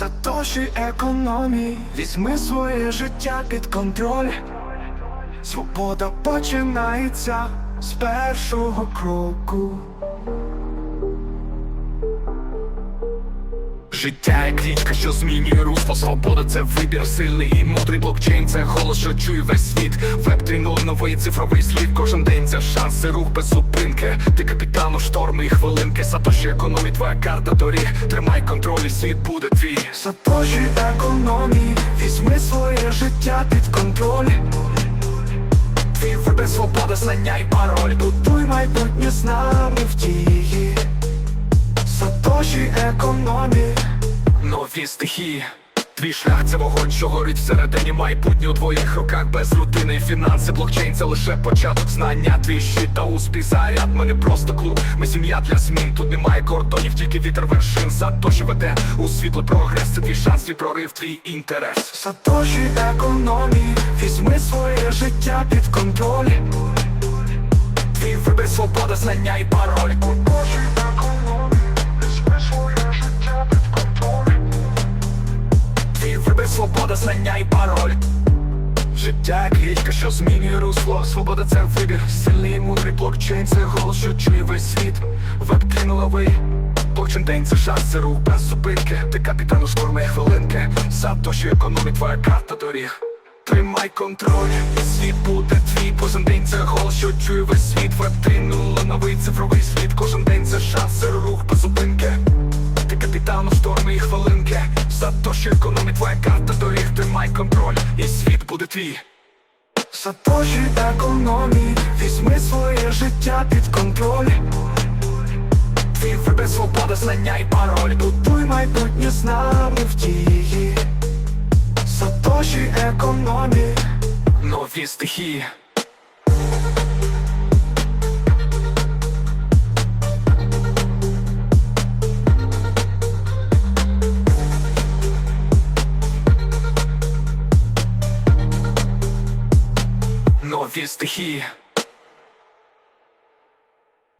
Сатоші економії, візьми своє життя під контроль. Свобода починається з першого кроку. Життя як річка, що змінює русло Свобода це вибір сильний і мудрий блокчейн Це голос, що чує весь світ Веб 3.0, новий цифровий слід. Кожен день це шанс, це рух без зупинки. Ти капітан у шторми і хвилинки. Сатоші економі, твоя карта доріг. Тримай контроль і світ буде твій. Сатоші економії, візьми своє життя під контроль. Твій вибір, свобода, знання і пароль. Будуй майбутнє з нами в дії. Сатоші економії. Нові стихії Твій шлях це вогонь, що горить всередині майбутнє у твоїх руках без рутини фінанси, блокчейн це лише початок знання, твій щит та успіх заряд. Ми не просто клуб, ми сім'я для змін. Тут немає кордонів, тільки вітер вершин. Сатоші веде у світло прогрес. Це твій шанс, твій прорив, твій інтерес. Сатоші економії, візьми своє життя під контроль. Твій вибір, свобода, знання і пароль. Свобода, знання і пароль. Життя як що змінює русло. Свобода це вибір, сильний мудрий блокчейн Це голос, що чує весь світ. Веб новий Блокчейн день це шанс, це рух без зупинки. Ти капітан у шторми хвилинки Сатоші економі, твоя карта доріг. Тримай контроль, світ буде твій. Кожен день це голос, що чує весь світ. 3.0, новий цифровий світ. Кожен день це шанс, це рух без зупинки. Ти капітан у шторми хвилинки Сатоші економі, твоя карта доріг Тримай контроль, і світ буде твій Сатоші економії, візьми своє життя під контроль. Твій вибір, свобода, знання і пароль Будуй майбутнє з нами в дії. Сатоші економії. Нові стихії Нові стихії